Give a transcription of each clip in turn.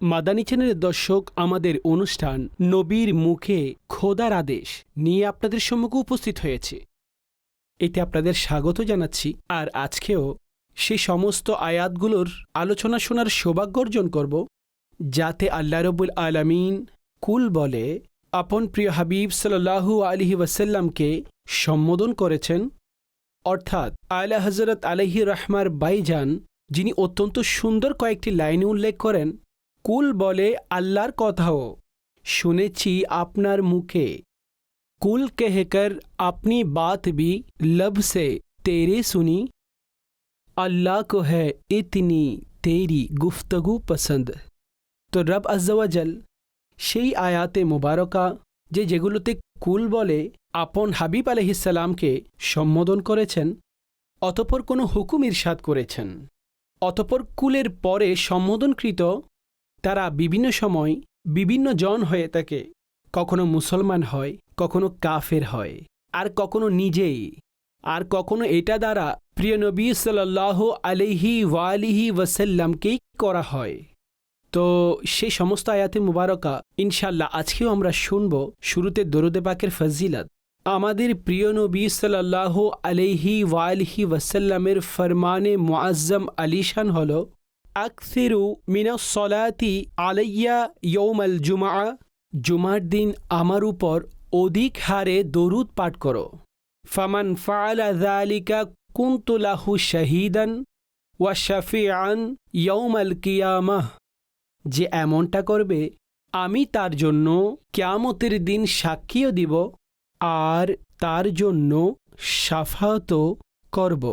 মাদানী চ্যানেলের দর্শক, আমাদের অনুষ্ঠান নবীর মুখে খোদার আদেশ নিয়ে আপনাদের সম্মুখে উপস্থিত হয়েছে। এতে আপনাদের স্বাগত জানাচ্ছি আর আজকেও সেই সমস্ত আয়াতগুলোর আলোচনা শোনার সৌভাগ্য অর্জন করব, যাতে আল্লাহ রবুল আলামিন কুল বলে, আপন প্রিয় হাবিব সাল্লাহু আলহি ওয়াসাল্লামকে সম্বোধন করেছেন। অর্থাৎ আলা হজরত আলহি রহমার বাইজান, যিনি অত্যন্ত সুন্দর কয়েকটি লাইনে উল্লেখ করেন কুল বলে আল্লাহর কথাও শুনেছি আপনার মুখে কুল कहकर अपनी बात भी लब से तेरे सुनी अल्लाह को है इतनी तेरी गुफ्तगु पसंद তো রব আজ্জাওয়াজাল সেই আয়াতে মোবারকা যে যেগুলোতে কুল বলে আপন হাবিব আলহিসাল্লামকে সম্বোধন করেছেন অতপর কোনো হুকুম ইরশাদ করেছেন অতপর কুলের পরে সম্বোধনকৃত তারা বিভিন্ন সময় বিভিন্ন জন হয়ে থাকে কখনো মুসলমান হয়, কখনো কাফের হয়, আর কখনো নিজেই, আর কখনো এটা দ্বারা প্রিয় নবী সাল্লাহ আলিহি ওয়ালিহি ওয়াসাল্লামকেই করা হয়। তো সেই সমস্ত আয়াতে মুবারকা ইনশাল্লাহ আজকেও আমরা শুনব শুরুতে দরুদে পাকের ফজিলত। আমাদের প্রিয় নবী সাল্লাহ আলিহি ওয়ালিহি ওয়াসাল্লামের ফরমানে মুআজ্জম আলিশান হল আকসিরু মিনাস সলাতি আলাইয়া ইয়ৌমাল জুমা জুমার দিন আমার উপর অধিক হারে দরুদ পাঠ করো ফামান ফাআলা যালিকা কুনতু লাহু শাহীদান ওয়া শাফিআন ইয়ৌমাল কিয়ামাহ যে এমনটা করবে, আমি তার জন্য ক্যামতের দিন সাক্ষীও দিব আর তার জন্য সাফাতও করব।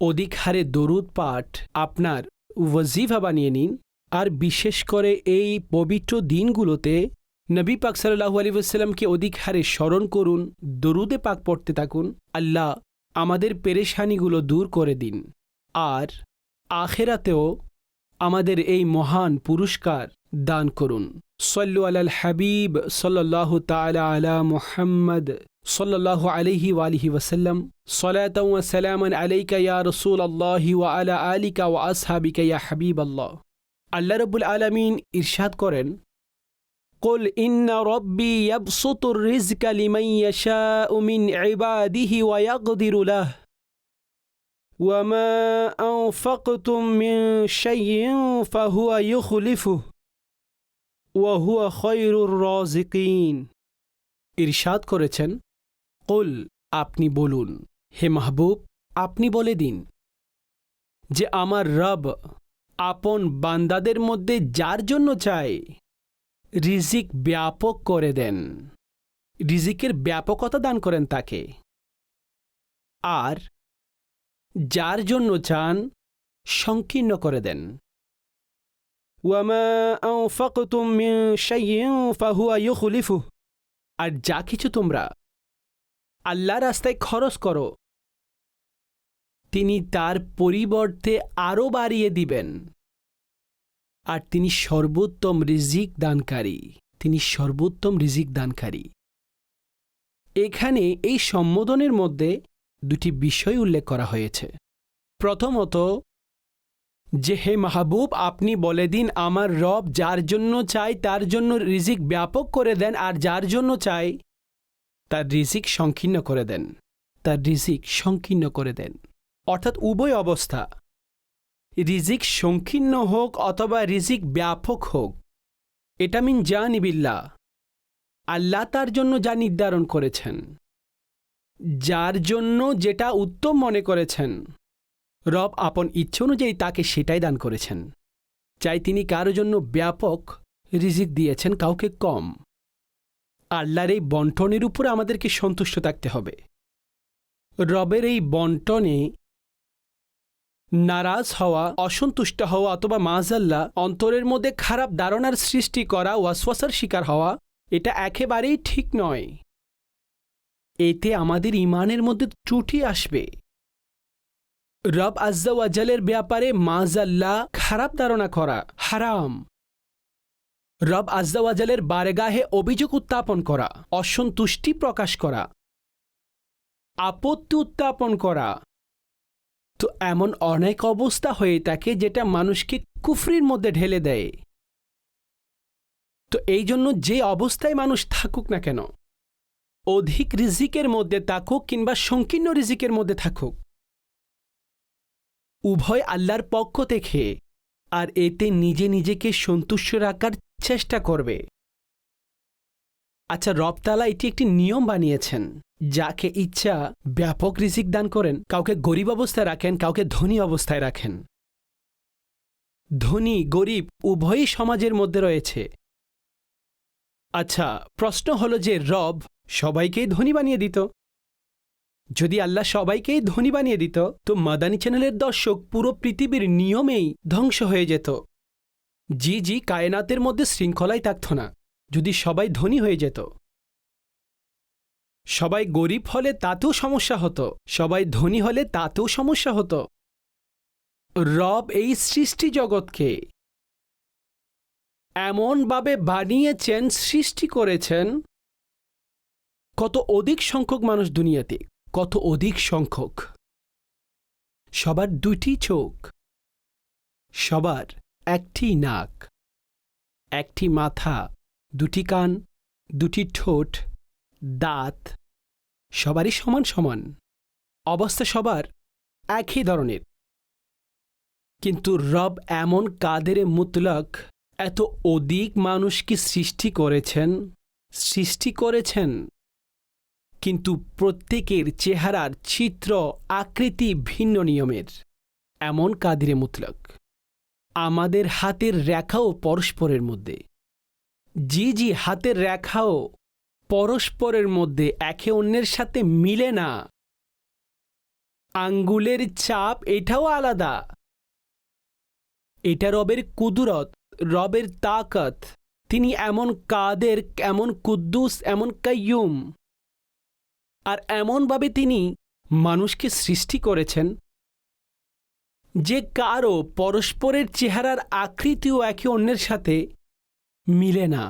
অধিক হারে দরুদ পাঠ আপনার ওয়াজিফা বানিয়ে নিন আর বিশেষ করে এই পবিত্র দিনগুলোতে নবী পাক সাল্লাহু আলী ওসাল্লামকে অধিক হারে স্মরণ করুন, দরুদে পাক পড়তে থাকুন, আল্লাহ আমাদের পেরেশানিগুলো দূর করে দিন। আর আখেরাতেও আমাদের এই মহান পুরস্কার দান করুন সল্লু আলাল হাবিব সাল্লাহ তালা আলা মুহাম্মদ সাল্লাহ আলহি ওয়ালিহি ওয়াসাল্লাম صلاة وسلاما عليك يا رسول الله وعلى آلك وأصحابك يا حبيب الله আল্লাহ রব্বুল আলমিন ইরশাদ করেন قل إن ربي يبسط الرزق لمن يشاء من عباده ويقدر له وما أنفقتم من شيء فهو يخلفه ওয়াহুয়া খয়রুর রজিকিন ইরশাদ করেছেন, কুল, আপনি বলুন, হে মাহবুব, আপনি বলে দিন যে আমার রব আপন বান্দাদের মধ্যে যার জন্য চায়, রিজিক ব্যাপক করে দেন। রিজিকের ব্যাপকতা দান করেন তাকে। আর যার জন্য চান, সংকীর্ণ করে দেন। আর যা কিছু তোমরা আল্লাহ রাস্তায় খরচ করো, তিনি তার পরিবর্তে আরও বাড়িয়ে দিবেন। আর তিনি সর্বোত্তম রিজিক দানকারী, তিনি সর্বোত্তম রিজিক দানকারী। এখানে এই সম্বোধনের মধ্যে দুটি বিষয় উল্লেখ করা হয়েছে। প্রথমত যে হে মাহবুব, আপনি বলে দিন আমার রব যার জন্য চাই, তার জন্য রিজিক ব্যাপক করে দেন আর যার জন্য চাই, তার রিজিক সংকীর্ণ করে দেন। তার রিজিক সংকীর্ণ করে দেন। অর্থাৎ উভয় অবস্থা। রিজিক সংকীর্ণ হোক অথবা রিজিক ব্যাপক হোক, এটা মিন জানিবিল্লা আল্লাহ তার জন্য যা নির্ধারণ করেছেন, যার জন্য যেটা উত্তম মনে করেছেন। রব আপন ইচ্ছে অনুযায়ী তাকে সেটাই দান করেছেন। চাই তিনি কারও জন্য ব্যাপক রিজিক দিয়েছেন কাউকে কম। আল্লাহর এই বন্টনের উপরে আমাদেরকে সন্তুষ্ট থাকতে হবে। রবের এই বন্টনে নারাজ হওয়া, অসন্তুষ্ট হওয়া অথবা মাজাল্লা অন্তরের মধ্যে খারাপ ধারণার সৃষ্টি করা, ওয়াসওয়াসার শিকার হওয়া, এটা একেবারেই ঠিক নয়। এতে আমাদের ইমানের মধ্যে ত্রুটি আসবে। রব আজ্জাওয়াজালের ব্যাপারে মাজাল্লা খারাপ ধারণা করা হারাম। রব আজ্জাওয়াজালের বারেগাহে অভিযোগ উত্থাপন করা, অসন্তুষ্টি প্রকাশ করা, আপত্তি উত্থাপন করা। তো এমন অনেক অবস্থা হয়ে থাকে যেটা মানুষকে কুফরির মধ্যে ঢেলে দেয়। তো এই জন্য যে অবস্থায় মানুষ থাকুক না কেন, অধিক রিজিকের মধ্যে থাকুক কিংবা সংকীর্ণ রিজিকের মধ্যে থাকুক উভয় আল্লাহর পক্ষ থেকে, আর এতে নিজে নিজেকে সন্তুষ্ট রাখার চেষ্টা করবে। আচ্ছা রবতালা এটি একটি নিয়ম বানিয়েছেন, যাকে ইচ্ছা ব্যাপক রিজিক দান করেন, কাউকে গরিব অবস্থায় রাখেন, কাউকে ধনী অবস্থায় রাখেন। ধনী, গরিব উভয়ই সমাজের মধ্যে রয়েছে। আচ্ছা প্রশ্ন হলো যে রব সবাইকেই ধনী বানিয়ে দিত? যদি আল্লাহ সবাইকেই ধনী বানিয়ে দিত, তো মাদানী চ্যানেলের দর্শক পুরো পৃথিবীর নিয়মেই ধ্বংস হয়ে যেত। জি জি কায়নাতের মধ্যে শৃঙ্খলাই থাকত না, যদি সবাই ধনী হয়ে যেত। সবাই গরিব হলে তাতেও সমস্যা হতো, সবাই ধনী হলে তাতেও সমস্যা হতো। রব এই সৃষ্টি জগৎকে এমনভাবে বানিয়েছেন, সৃষ্টি করেছেন, কত অধিক সংখ্যক মানুষ দুনিয়াতে। কত অধিক সংখ্যক? সবার দুটি চোখ, সবার একটি নাক, একটি মাথা, দুটি কান, দুটি ঠোঁট, দাঁত, সবারই সমান সমান। অবস্থা সবার একই ধরনের। কিন্তু রব এমন কাদের মুতলক, এত অধিক মানুষকে সৃষ্টি করেছেন? সৃষ্টি করেছেন? কিন্তু প্রত্যেকের চেহারার চিত্র আকৃতি ভিন্ন নিয়মের। এমন কাদিরে মুতলক। আমাদের হাতের রেখাও পরস্পরের মধ্যে। জি জি হাতের রেখাও পরস্পরের মধ্যে একে অন্যের সাথে মিলে না। আঙ্গুলের চাপ এটাও আলাদা। এটা রবের কুদরত, রবের তাকত। তিনি এমন কাদের, এমন কুদ্দুস, এমন কাইয়ুম। আর এমনভাবে তিনি মানুষকে সৃষ্টি করেছেন যে কারও পরস্পরের চেহারার আকৃতিও একে অন্যের সাথে মিলে না।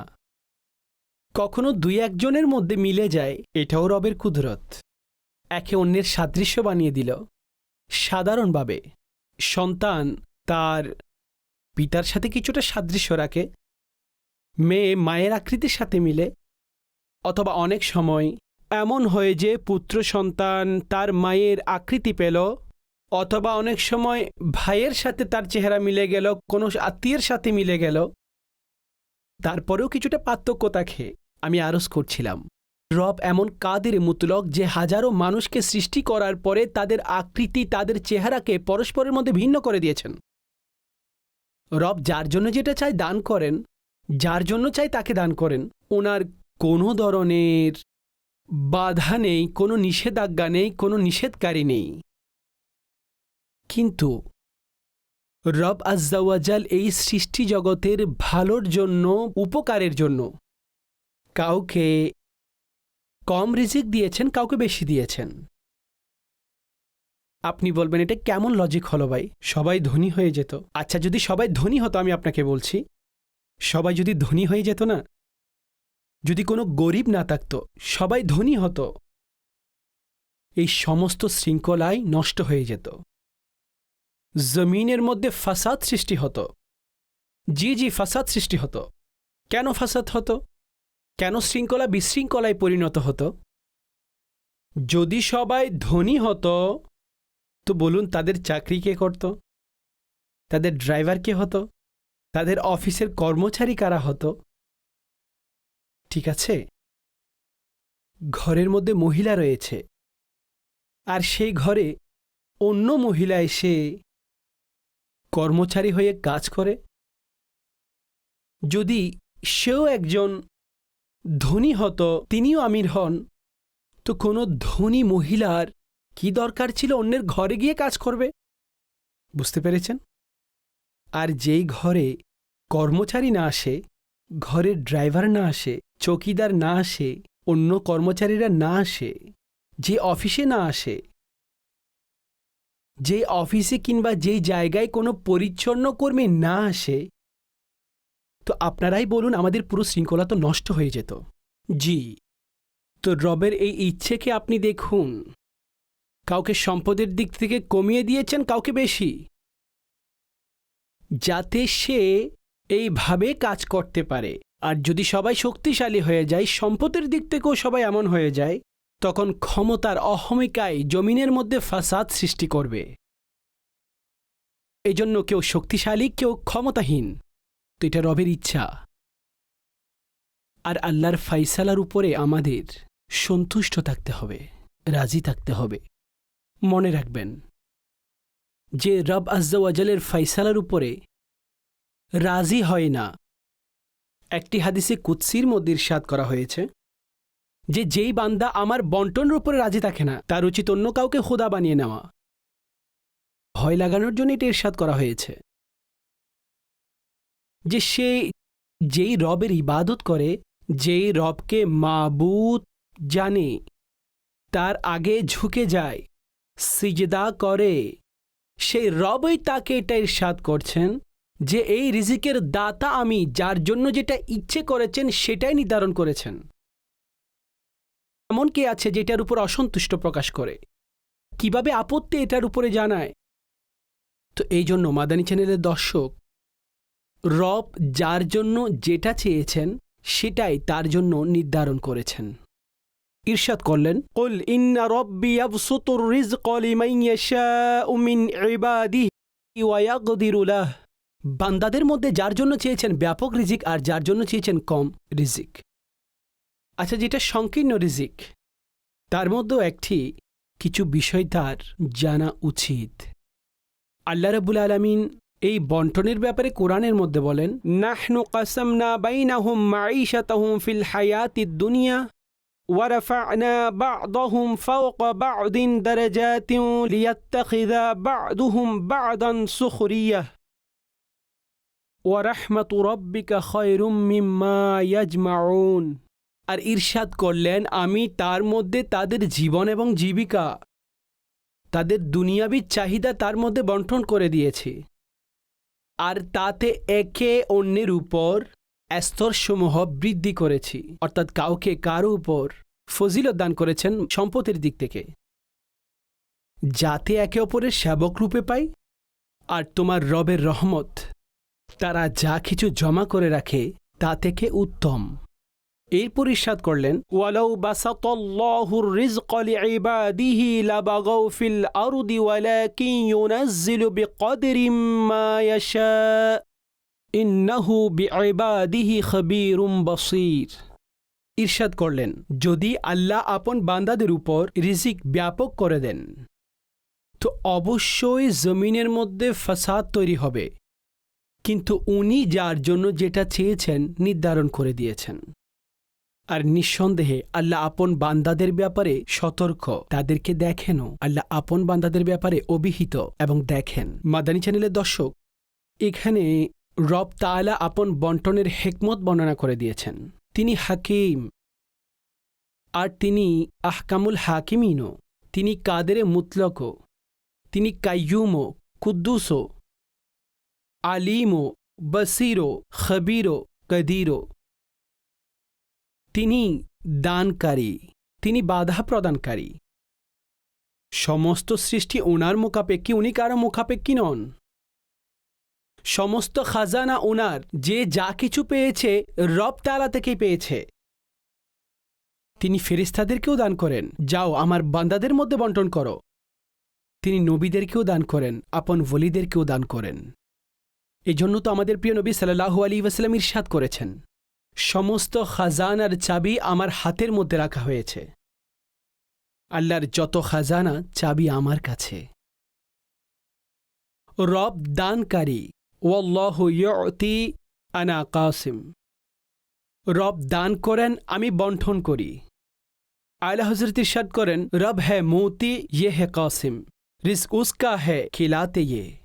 কখনো দুই একজনের মধ্যে মিলে যায়, এটাও রবের কুদরত। একে অন্যের সাদৃশ্য বানিয়ে দিল। সাধারণভাবে সন্তান তার পিতার সাথে কিছুটা সাদৃশ্য রাখে, মেয়ে মায়ের আকৃতির সাথে মিলে, অথবা অনেক সময় এমন হয়ে যে পুত্র সন্তান তার মায়ের আকৃতি পেল, অথবা অনেক সময় ভাইয়ের সাথে তার চেহারা মিলে গেল, কোনো আত্মীয়ের সাথে মিলে গেল। তারপরেও কিছুটা পার্থক্য থাকে, আমি আরজ করছিলাম। রব এমন কাদের মুতলক যে হাজারো মানুষকে সৃষ্টি করার পরে তাদের আকৃতি, তাদের চেহারাকে পরস্পরের মধ্যে ভিন্ন করে দিয়েছেন। রব যার জন্য যেটা চায় দান করেন, যার জন্য চাই তাকে দান করেন। ওনার কোনো ধরনের বাধা নেই, কোনো নিষেধাজ্ঞা নেই, কোনো নিষেধকারী নেই। কিন্তু রব আজ্জাওয়াজাল এই সৃষ্টি জগতের ভালোর জন্য, উপকারের জন্য। কাউকে কম রিজিক দিয়েছেন, কাউকে বেশি দিয়েছেন। আপনি বলবেন, এটা কেমন লজিক হলো ভাই? সবাই ধনী হয়ে যেত। আচ্ছা যদি সবাই ধনী হতো, আমি আপনাকে বলছি। সবাই যদি ধনী হয়ে যেত না যদি কোনো গরিব না থাকত, সবাই ধনী হতো। এই সমস্ত শৃঙ্খলাই নষ্ট হয়ে যেত। জমিনের মধ্যে ফাসাদ সৃষ্টি হতো। জি জি, ফাসাদ সৃষ্টি হতো। কেন ফাসাদ হতো? কেন শৃঙ্খলা বিশৃঙ্খলায় পরিণত হতো? যদি সবাই ধনী হতো, তো বলুন তাদের চাকরি কে করত? তাদের ড্রাইভার কে হতো? তাদের অফিসের কর্মচারী কারা হতো? ঠিক আছে? ঘরের মধ্যে মহিলা রয়েছে। আর সেই ঘরে অন্য মহিলা এসে কর্মচারী হয়ে কাজ করে। যদি সেও একজন ধনী হতো, তিনিও আমির হন, তো কোনো ধনী মহিলার কি দরকার ছিল অন্যের ঘরে গিয়ে কাজ করবে? বুঝতে পেরেছেন? আর যেই ঘরে কর্মচারী না আসে ঘরের ড্রাইভার না আসে, চৌকিদার না আসে, অন্য কর্মচারীরা না আসে, যে অফিসে না আসে। যে অফিসে কিংবা যেই জায়গায় কোনো পরিচ্ছন্ন কর্মী না আসে, তো আপনারাই বলুন আমাদের পুরো শৃঙ্খলা তো নষ্ট হয়ে যেত। জি, তো রবের এই ইচ্ছেকে আপনি দেখুন। কাউকে সম্পদের দিক থেকে কমিয়ে দিয়েছেন, কাউকে বেশি। যাতে সে এইভাবে কাজ করতে পারে। আর যদি সবাই শক্তিশালী হয়ে যায়, সম্পদের দিক থেকেও সবাই এমন হয়ে যায়, তখন ক্ষমতার অহমিকায় জমিনের মধ্যে ফাসাদ সৃষ্টি করবে। এজন্য কেউ শক্তিশালী, কেউ ক্ষমতাহীন। তো এটা রবের ইচ্ছা। আর আল্লাহর ফাইসালার উপরে আমাদের সন্তুষ্ট থাকতে হবে, রাজি থাকতে হবে। মনে রাখবেন, যে রব আজ্জাওয়াজালের ফাইসালার উপরে রাজি হয় না। একটি হাদিসে কুৎসির মধ্যে ইরশাদ করা হয়েছে যে যেই বান্দা আমার বন্টনের উপরে রাজি থাকে না, তার উচিত অন্য কাউকে খোদা বানিয়ে নেওয়া। ভয় লাগানোর জন্য এটা ইরশাদ করা হয়েছে। যে সে যেই রবের ইবাদত করে, যেই রবকে মাবুদ জানে, তার আগে ঝুঁকে যায়, সিজদা করে, সেই রবই তাকে এটা ইরশাদ করছেন যে এই রিজিকের দাতা আমি যার জন্য যেটা ইচ্ছে করেছেন সেটাই নির্ধারণ করেছেন এমন কে আছে যেটার উপর অসন্তুষ্ট প্রকাশ করে কিভাবে আপত্তি এটার উপরে জানায় তো এই জন্য মাদানী চ্যানেলের দর্শক রব যার জন্য যেটা চেয়েছেন সেটাই তার জন্য নির্ধারণ করেছেন ইরশাদ করলেন قل إن ربي يبسط الرزق لمن يشاء من عباده ويقدر له বান্দাদের মধ্যে যার জন্য চেয়েছেন ব্যাপক রিজিক আর যার জন্য চেয়েছেন কম রিজিক আচ্ছা যেটা সংকীর্ণ রিজিক তার মধ্যেও একটি কিছু বিষয় তার জানা উচিত আল্লাহ রাবুল আলমিন এই বন্টনের ব্যাপারে কোরআনের মধ্যে বলেন নাহনু কাসামনা বাইনাহুম মাঈশাতাহুম ফিল হায়াতিদ দুনিয়া ورفعنا بعضهم فوق بعض درجات ليتخذ بعضهم بعضا سخريه আর ঈর্ষাদ করলেন, আমি তার মধ্যে তাদের জীবন এবং জীবিকা, তাদের দুনিয়াবী চাহিদা তার মধ্যে বন্টন করে দিয়েছি। আর তাতে একে অন্যের উপর স্তরসমূহ বৃদ্ধি করেছি, অর্থাৎ কাউকে কারও উপর ফজিলত দান করেছেন সম্পদের দিক থেকে। যাতে একে অপরের সেবক রূপে পাই, আর তোমার রবের রহমত তারা যা কিছু জমা করে রাখে তা থেকে উত্তম। এরপর ইস্বাদ করলেন ওয়ালাউ বাসাতাল্লাহুর রিজক লিইবাদিহি লাবাগাউ ফিল আরদি ওয়ালাকিন ইউনাজ্জিলু বিকদরিম মা ইয়াশা ইন্নাহু বিইবাদিহি খবীরুম বসীর। ইরশাদ করলেন যদি আল্লাহ আপন বান্দাদের উপর রিজিক ব্যাপক করে দেন তো অবশ্যই জমিনের মধ্যে ফাসাদ তৈরি হবে। কিন্তু উনি যার জন্য যেটা চেয়েছেন নির্ধারণ করে দিয়েছেন। আর নিঃসন্দেহে আল্লাহ আপন বান্দাদের ব্যাপারে সতর্ক। তাদেরকে দেখেনও আল্লাহ আপন বান্দাদের ব্যাপারে অভিহিত এবং দেখেন। মাদানী চ্যানেলের দর্শক, এখানে রব তাআলা আপন বন্টনের হেকমত বর্ণনা করে দিয়েছেন। তিনি হাকিম, আর তিনি আহকামুল হাকিমিনও তিনি কাদেরে মুতলকও তিনি কাইয়ুমো কুদ্দুসো আলিমো, বসিরো, খবিরো, কদিরো। তিনি দানকারী, তিনি বাধা প্রদানকারী। সমস্ত সৃষ্টি ওনার মুখাপেক্ষী, উনি কারও মুখাপেক্ষী নন। সমস্ত খাজানা ওনার যে যা কিছু পেয়েছে, রব তালা থেকেই পেয়েছে। তিনি ফেরিস্তাদেরকেও দান করেন, যাও, আমার বান্দাদের মধ্যে বন্টন করো। তিনি নবীদেরকেও দান করেন, আপন ওলিদেরকেও দান করেন। এজন্য তো আমাদের প্রিয় নবী সাল্লাহু আলী ওয়াসালাম ইরশাদ করেছেন, সমস্ত খাজানার চাবি আমার হাতের মধ্যে রাখা হয়েছে। আল্লাহর যত খাজানা, চাবি আমার কাছে। রব দানকারী, ওয়াল্লাহ ইয়তি আনা কাসিম। রব দান করেন, আমি বন্টন করি। আলা হজরত ইরশাদ করেন, রব হ্যাঁ মোতি ইয়ে হে কাসিম। রিস্ক উসকা হ্যাঁ খিলাতে ইয়ে।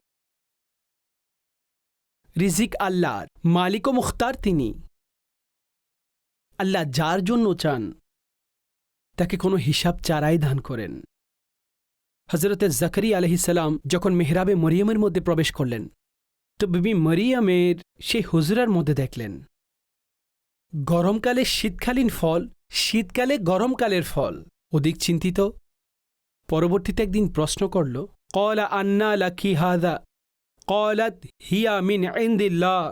রিজিক আল্লাহর। মালিক ও মুখতার তিনি। আল্লাহ যার জন্য চান, তাকে কোনো হিসাব চারাই দান করেন। হজরত জাকরি আলহিসাল্লাম যখন মেহরাবে মরিয়মের মধ্যে প্রবেশ করলেন, তো বিবি মরিয়মের সেই হুজরার মধ্যে দেখলেন। গরমকালে শীতকালীন ফল, শীতকালে গরমকালের ফল। অধিক চিন্তিত, পরবর্তীতে একদিন প্রশ্ন করল কলা আন্না লাকি হাদা? কলাত হিয়া মিন ইন্দিল্লাহ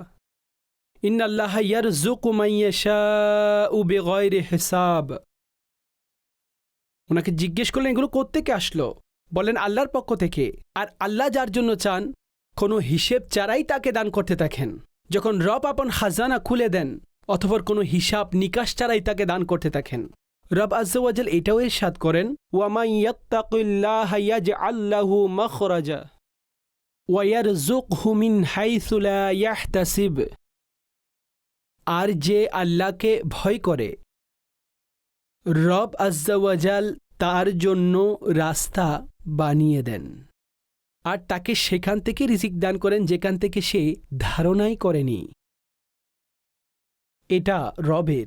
ইন্নাল্লাহ ইয়ারজুকু মান ইয়াশাউ বিগয়রি হিসাব ওনাকে জিজ্ঞেস করলেন, এগুলো কোত্থেকে আসলো? বলেন আল্লাহর পক্ষ থেকে। আর আল্লাহ যার জন্য চান, কোনো হিসেব চারাই তাকে দান করতে থাকেন। যখন রব আপন খাজানা খুলে দেন অথবা কোনো হিসাব নিকাশ ছাড়াই তাকে দান করতে থাকেন। রব আজ্জাওয়াজাল এটাও ইরশাদ করেন ওয়ামাই ইয়াত্তাকিল্লাহ ইয়াজআল্লাহু মাখরাজা। আর যে আল্লাহকে ভয় করে, রব আজ্জাওয়াজাল তার জন্য রাস্তা বানিয়ে দেন। আর তাকে সেখান থেকে রিজিক দান করেন যেখান থেকে সে ধারণাই করেনি। এটা রবের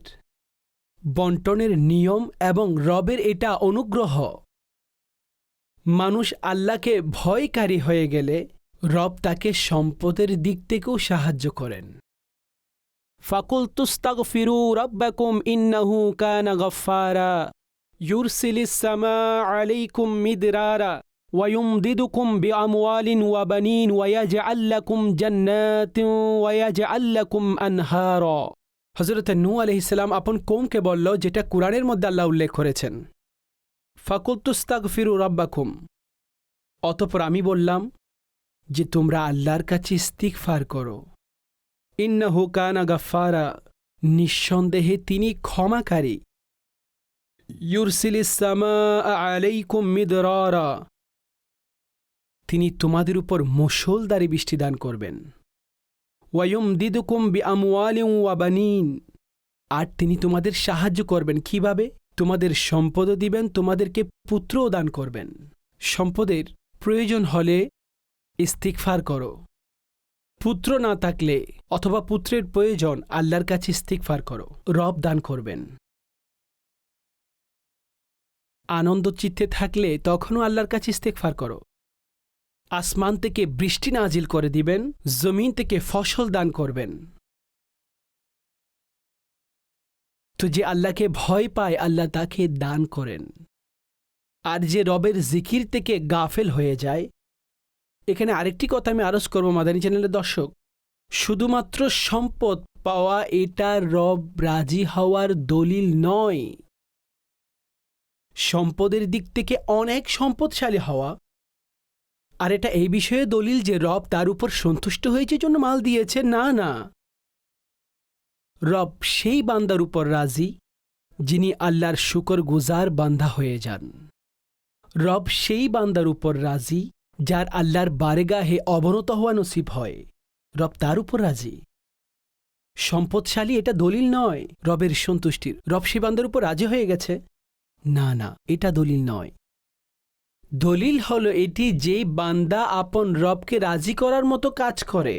বন্টনের নিয়ম এবং রবের এটা অনুগ্রহ। মানুষ আল্লাহকে ভয়কারী হয়ে গেলে রব তাকে সম্পদের দিক থেকেও সাহায্য করেন ফাকুল তুস্তাগ ফিরু রব্বাকুম ইন্নাহু কানা গফারা ইউরসিলিস সামা আলাইকুম মিদরারা ويمددكم بأموال وبنين ويجعل لكم جنات ويجعل لكم أنهارا হজরত নূ আলহিসাম আপন কোমকে বলল যেটা কোরআনের মধ্যে আল্লাহ উল্লেখ করেছেন ফাকুলতুস্তাক ফিরু রব্বাকুম অতপর আমি বললাম যে তোমরা আল্লাহর কাছে ইস্তিকফার করো। ইন্নাহু কানা গাফারা নিঃসন্দেহে তিনি ক্ষমাকারী। আলাইকুম মিদরারা। তিনি তোমাদের উপর মুসলদারি বৃষ্টি দান করবেন। ওয়ায়ুম দিদুকুম বি ওয়াবানিন আর তিনি তোমাদের সাহায্য করবেন। কীভাবে? তোমাদের সম্পদও দিবেন, তোমাদেরকে পুত্রও দান করবেন। সম্পদের প্রয়োজন হলে ইস্তিকফার করো। পুত্র না থাকলে অথবা পুত্রের প্রয়োজন আল্লাহর কাছে ইস্তিকফার করো। রব দান করবেন। আনন্দ চিত্তে থাকলে তখনও আল্লাহর কাছে ইস্তেকফার করো। আসমান থেকে বৃষ্টি নাজিল করে দিবেন, জমিন থেকে ফসল দান করবেন। তো যে আল্লাহকে ভয় পায়, আল্লাহ তাকে দান করেন। আর যে রবের জিকির থেকে গাফেল হয়ে যায় এখানে আরেকটি কথা আমি আরজ করব মাদানী চ্যানেলের দর্শক। শুধুমাত্র সম্পদ পাওয়া এটা রব রাজি হওয়ার দলিল নয়। সম্পদের দিক থেকে অনেক সম্পদশালী হওয়া। আর এটা এই বিষয়ে দলিল যে রব তার উপর সন্তুষ্ট হয়েছে জন্য মাল দিয়েছে। না না। রব সেই বান্দার উপর রাজি, যিনি আল্লাহর শুকর গুজার বান্দা হয়ে যান। রব সেই বান্দার উপর রাজি যার আল্লাহর বারেগাহে অবনত হওয়া নসিব হয়। রব তার উপর রাজি। সম্পদশালী এটা দলিল নয়, রবের সন্তুষ্টির। রব সে বান্দার উপর রাজি হয়ে গেছে। না না, এটা দলিল নয়। দলিল হল এটি যে বান্দা আপন রবকে রাজি করার মতো কাজ করে,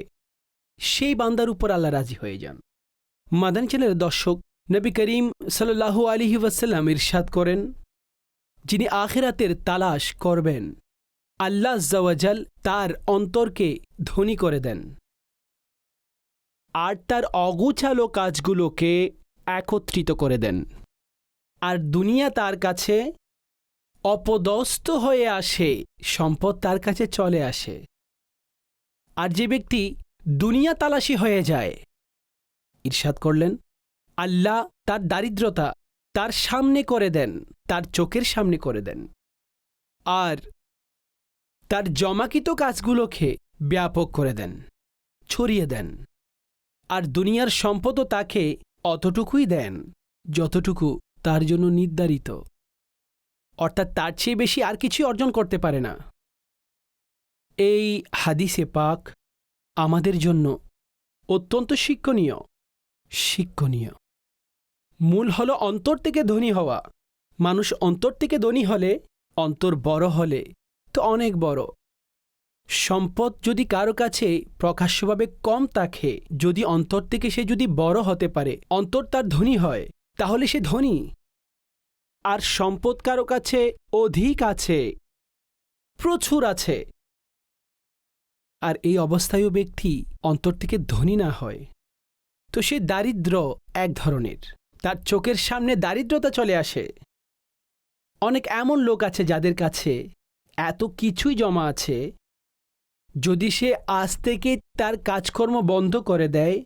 সেই বান্দার উপর আল্লাহ রাজি হয়ে যান। মাদান চ্যানেলের দর্শক নবী করিম সাল্লাহ আলিহি ওয়াসাল্লাম ইরশাদ করেন, যিনি আখেরাতের তালাশ করবেন। আল্লাহ জওয়াজাল তার অন্তরকে ধনী করে দেন। আর তার অগুছালো কাজগুলোকে একত্রিত করে দেন। আর দুনিয়া তার কাছে অপদস্থ হয়ে আসে, সম্পদ তার কাছে চলে আসে। আর যে ব্যক্তি দুনিয়া তালাশি হয়ে যায় ঈর্ষাদ করলেন, আল্লাহ তার দারিদ্রতা তার সামনে করে দেন, তার চোখের সামনে করে দেন। আর তার জমাকিত কাজগুলোকে ব্যাপক করে দেন, ছড়িয়ে দেন। আর দুনিয়ার সম্পদও তাকে অতটুকুই দেন যতটুকু তার জন্য নির্ধারিত। অর্থাৎ তার চেয়ে বেশি আর কিছুই অর্জন করতে পারে না। এই হাদিসে পাক আমাদের জন্য অত্যন্ত শিক্ষণীয় শিক্ষণীয়। মূল হল অন্তর থেকে ধনী হওয়া। মানুষ অন্তর থেকে ধনী হলে অন্তর বড় হলে তো অনেক বড়। সম্পদ যদি কারও কাছে প্রকাশ্যভাবে কম থাকে, যদি অন্তর থেকে সে যদি বড় হতে পারে, অন্তর তার ধনী হয়, তাহলে সে ধনী। আর সম্পদ কারও কাছে অধিক আছে, প্রচুর আছে। আর এই অবস্থায়ও ব্যক্তি অন্তর থেকে ধনী না হয়। তো সে দারিদ্র এক ধরনের। তার চোখের সামনে দারিদ্রতা চলে আসে। অনেক এমন লোক আছে যাদের কাছে এত কিছুই জমা আছে, যদি সে আজ থেকে তার কাজকর্ম বন্ধ করে দেয়,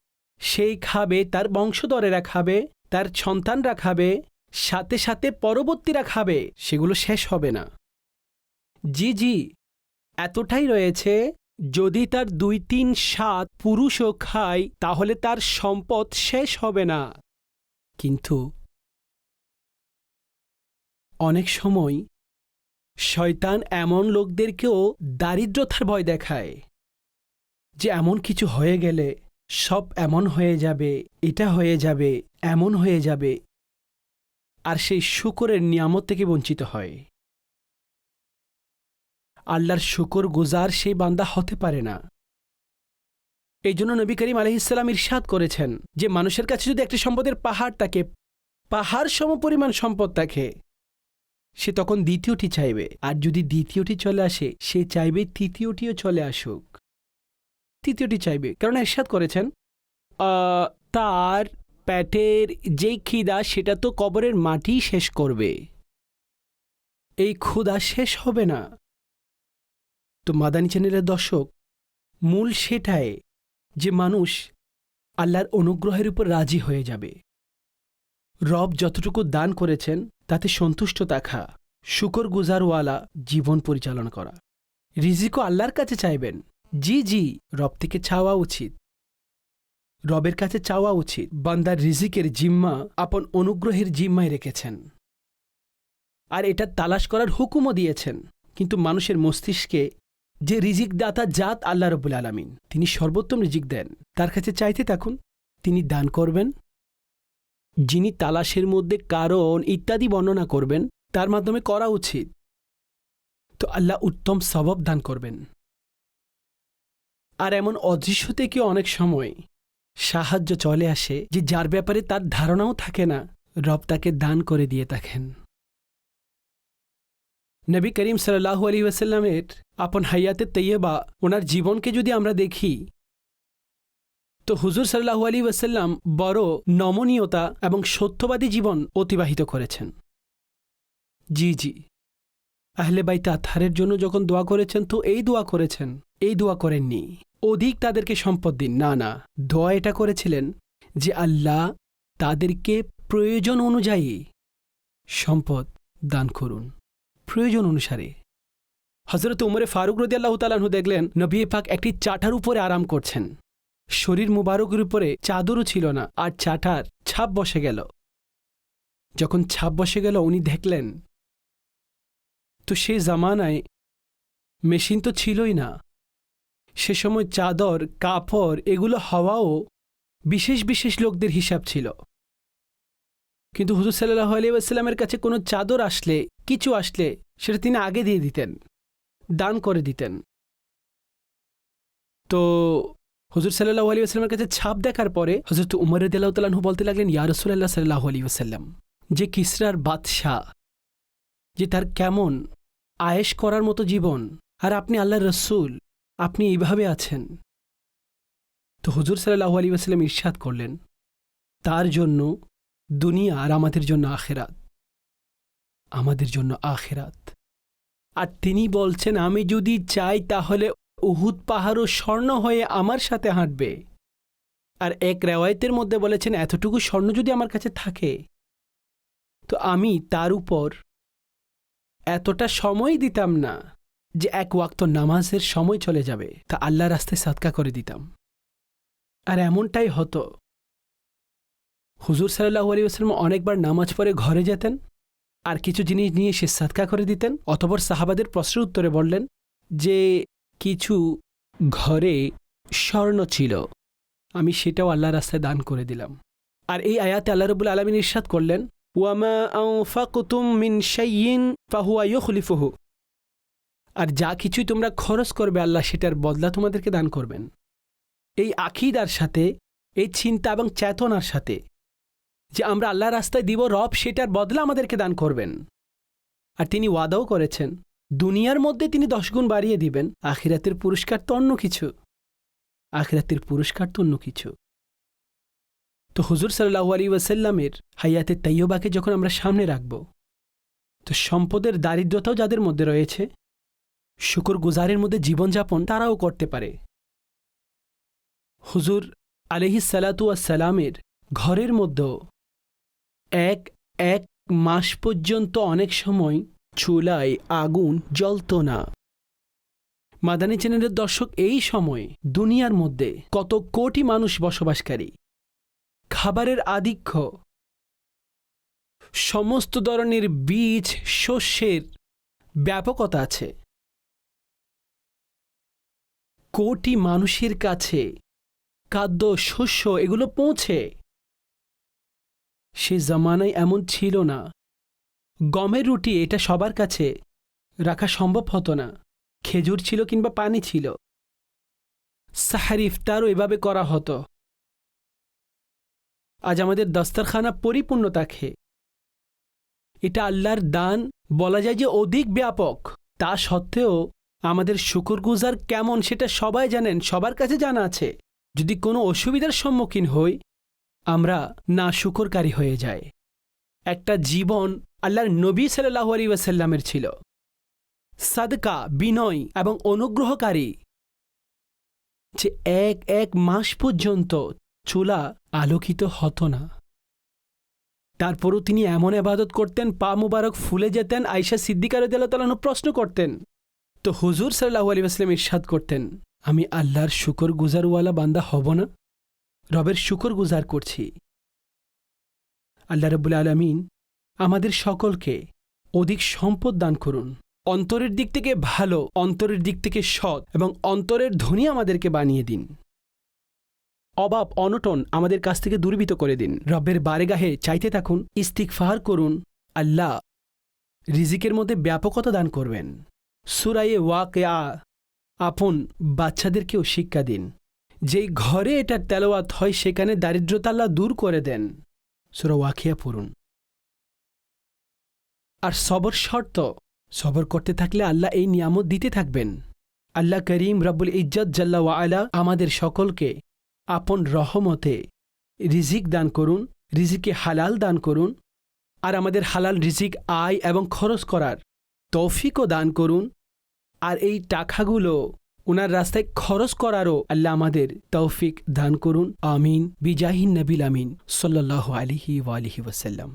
সেই খাবে, তার বংশধরেরা খাবে তার সন্তানরা খাবে সাথে সাথে পরবর্তীরা খাবে সেগুলো শেষ হবে না। জি জি, এতটাই রয়েছে, যদি তার দুই, তিন, সাত পুরুষও খায়, তাহলে তার সম্পদ শেষ হবে না। কিন্তু অনেক সময় শয়তান এমন লোকদেরকেও দারিদ্রতার ভয় দেখায় যে এমন কিছু হয়ে গেলে সব এমন হয়ে যাবে, এটা হয়ে যাবে, এমন হয়ে যাবে। আর সেই শুকরের নিয়ামত থেকে বঞ্চিত হয়। আল্লাহর শুকর গুজার সেই বান্দা হতে পারে না। এই জন্য নবী করিম আলহিসাল্লাম ইরশাদ করেছেন যে মানুষের কাছে যদি একটি সম্পদের পাহাড় থাকে, পাহাড় সমপরিমাণ সম্পদ থাকে সে তখন দ্বিতীয়টি চাইবে, আর যদি দ্বিতীয়টি চলে আসে, সে চাইবে তৃতীয়টিও চলে আসুক। তৃতীয়টি চাইবে, কারণ এরশাদ করেছেন তার প্যাটের যেই খিদা, সেটা তো কবরের মাটি শেষ করবে। এই ক্ষুধা শেষ হবে না। তো মাদানী চ্যানেলের দর্শক, মূল সেটাই যে মানুষ আল্লাহর অনুগ্রহের উপর রাজি হয়ে যাবে। রব যতটুকু দান করেছেন তাতে সন্তুষ্ট থাকা শুকর গুজারওয়ালা জীবন পরিচালনা করা। রিজিকও আল্লাহর কাছে চাইবেন। জি জি, রব থেকে চাওয়া উচিত। রবের কাছে চাওয়া উচিত। বান্দার রিজিকের জিম্মা আপন অনুগ্রহের জিম্মায় রেখেছেন। আর এটা তালাশ করার হুকুমও দিয়েছেন। কিন্তু মানুষের মস্তিষ্কে যে রিজিক দাতা জাত আল্লাহ রবুল আলমিন, তিনি সর্বোত্তম রিজিক দেন। তার কাছে চাইতে থাকুন, তিনি দান করবেন যিনি তালাশের মধ্যে কারণ ইত্যাদি বর্ণনা করবেন, তার মাধ্যমে করা উচিত। তো আল্লাহ উত্তম সবব দান করবেন। আর এমন অদৃশ্য থেকেও অনেক সময় সাহায্য চলে আসে যে যার ব্যাপারে তার ধারণাও থাকে না, রব তাকে দান করে দিয়ে থাকেন। নবী করিম সাল্লাহু আলী ওয়াসাল্লামের আপন হাইয়াতে তৈয়বা, ওনার জীবনকে যদি আমরা দেখি তো হুজুর সাল্লাহু আলী ওয়াসাল্লাম বড় নমনীয়তা এবং সত্যবাদী জীবন অতিবাহিত করেছেন। জি জি। আহলে বাইতে আথারের জন্য যখন দোয়া করেছেন তো এই দোয়া করেছেন, এই দোয়া করেননি। অধিক তাদেরকে সম্পদ দিন। না না, দোয়া এটা করেছিলেন যে আল্লাহ তাদেরকে প্রয়োজন অনুযায়ী সম্পদ দান করুন। প্রয়োজন অনুসারে। হজরত উমরে ফারুক রদি আল্লাহ তালাহু দেখলেন, নবী পাক একটি চাটার উপরে আরাম করছেন। শরীর মুবারকের উপরে চাদরও ছিল না আর চাটার ছাপ বসে গেল। যখন ছাপ বসে গেল, উনি দেখলেন, তো সে জামানায় মেশিন তো ছিলই না। সে সময় চাদর, কাপড় এগুলো হওয়াও বিশেষ বিশেষ লোকদের হিসাব ছিল। কিন্তু হুজুর সাল্লাহ আলিয়াস্লামের কাছে কোনো চাদর আসলে, কিছু আসলে, সেটা তিনি আগে দিয়ে দিতেন, দান করে দিতেন। তো হুজুর সাল্লাহ আলী আসলামের কাছে ছাপ দেখার পরে হজরত উমর রদিয়াল্লাহ তালাহু বলতে লাগলেন, ইয়া রসুল্লাহ সাল্লাহ আলী আসাল্লাম যে কিসরার বাদশাহ, যে তার কেমন আয়েশ করার মতো জীবন, আর আপনি আল্লাহ রসুল, আপনি এইভাবে আছেন? তো হুজুর সাল্লাহ আলী আসাল্লাম ইরশাদ করলেন, তার জন্য দুনিয়া আর আমাদের জন্য আখেরাত, আমাদের জন্য আখেরাত। আর তিনি বলছেন, আমি যদি চাই তাহলে উহুদ পাহাড়ও স্বর্ণ হয়ে আমার সাথে হাঁটবে। আর এক রেওয়ায়তের মধ্যে বলেছেন, এতটুকু স্বর্ণ যদি আমার কাছে থাকে, তো আমি তার উপর এতটা সময় দিতাম না যে এক ওয়াক্ত নামাজের সময় চলে যাবে। তা আল্লাহ রাস্তায় সাদকা করে দিতাম। আর এমনটাই হতো। হুজুর সাল্লাহ আলী আসলাম অনেকবার নামাজ পড়ে ঘরে যেতেন আর কিছু জিনিস নিয়ে সে সাদকা করে দিতেন। অতপর সাহাবাদের প্রশ্নের উত্তরে বললেন যে কিছু ঘরে স্বর্ণ ছিল। আমি সেটাও আল্লাহ রাস্তায় দান করে দিলাম। আর এই আয়াতে আল্লাহ রবুল আলমিন ইরশাদ করলেন আর যা কিছুই তোমরা খরচ করবে আল্লাহ, সেটার বদলা তোমাদেরকে দান করবেন। এই আকিদার সাথে, এই চিন্তা এবং চেতনার সাথে যে আমরা আল্লাহ রাস্তায় দিব রব, সেটার বদলা আমাদেরকে দান করবেন। আর তিনি ওয়াদাও করেছেন। দুনিয়ার মধ্যে তিনি দশগুণ বাড়িয়ে দিবেন, আখিরাতের পুরস্কার তো অন্য কিছু। আখিরাতের পুরস্কার তো অন্য কিছু। তো হুজুর সাল্লাহু আলী ওয়াসাল্লামের হাইয়াতে তাইয়বাকে যখন আমরা সামনে রাখব, তো সম্পদের দারিদ্রতাও যাদের মধ্যে রয়েছে শুকর গুজারের মধ্যে জীবনযাপন তারাও করতে পারে। হুজুর আলহি সালাতু সালামের ঘরের মধ্যেও এক এক মাস পর্যন্ত অনেক সময় চুলায় আগুন জ্বলত না। মাদানী চ্যানেলের দর্শক এই সময় দুনিয়ার মধ্যে কত কোটি মানুষ বসবাসকারী। খাবারের আধিক্য। সমস্ত ধরনের বীজ, শস্যের ব্যাপকতা আছে। কোটি মানুষের কাছে খাদ্য, শস্য এগুলো পৌঁছে। সে জামানায় এমন ছিল না। গমের রুটি এটা সবার কাছে। রাখা সম্ভব হতো না। খেজুর ছিল কিংবা পানি ছিল। সাহার ইফতারও এভাবে করা হতো। আজ আমাদের দস্তরখানা পরিপূর্ণ থাকে এটা আল্লাহর দান, বলা যায় যে অধিক ব্যাপক। তা সত্ত্বেও আমাদের শুকুরগুজার কেমন সেটা সবাই জানেন, সবার কাছে জানা আছে। যদি কোনো অসুবিধার সম্মুখীন হই, আমরা না শুকরকারী হয়ে যায় একটা জীবন আল্লাহর নবী সাল্লাহু আলী ওয়াসাল্লামের ছিল। সাদকা, বিনয় এবং অনুগ্রহকারী। যে এক এক মাস পর্যন্ত চুলা আলোকিত হতো না। তারপরও তিনি এমন আবাদত করতেন, পা মুবারক ফুলে যেতেন আয়সা সিদ্দিকার তালানো প্রশ্ন করতেন, তো হুজুর সাল্লাহু আলী আসলাম ইরশাদ করতেন, আমি আল্লাহর শুকর গুজারওয়ালা বান্দা হব না? রবের শুকর গুজার করছি। আল্লাহ রবুল আলমিন আমাদের সকলকে অধিক সম্পদ দান করুন। অন্তরের দিক থেকে ভালো, অন্তরের দিক থেকে সৎ এবং অন্তরের ধনী আমাদেরকে বানিয়ে দিন। অভাব, অনটন আমাদের কাছ থেকে দুর্বৃত করে দিন। রব্বের বারেগাহে চাইতে থাকুন ইস্তিকফার করুন। আল্লাহ রিজিকের মধ্যে ব্যাপকতা দান করবেন। সুরায়ে ওয়াকে আ আপন বাচ্চাদেরকেও শিক্ষা দিন। যেই ঘরে এটার তেলোয়াত হয়, সেখানে দারিদ্রতা আল্লাহ দূর করে দেন। সুরা ওয়াকিয়া পড়ুন। আর সবর শর্ত। সবর করতে থাকলে আল্লাহ এই নিয়ামত দিতে থাকবেন। আল্লাহ করিম রব্বুল ইজ্জত জাল্লা ওয়ালা আমাদের সকলকে আপন রহমতে রিজিক দান করুন, রিজিকে হালাল দান করুন, আর আমাদের হালাল রিজিক আয় এবং খরচ করার তৌফিকও দান করুন। আর এই টাকাগুলো ওনার রাস্তায় খরচ করারও আল্লাহ আমাদের তৌফিক দান করুন। আমিন। বিজাহিন নবিল আমিন। সাল্লাহ আলিহি ওয়ালিহি ওয়াসাল্লাম।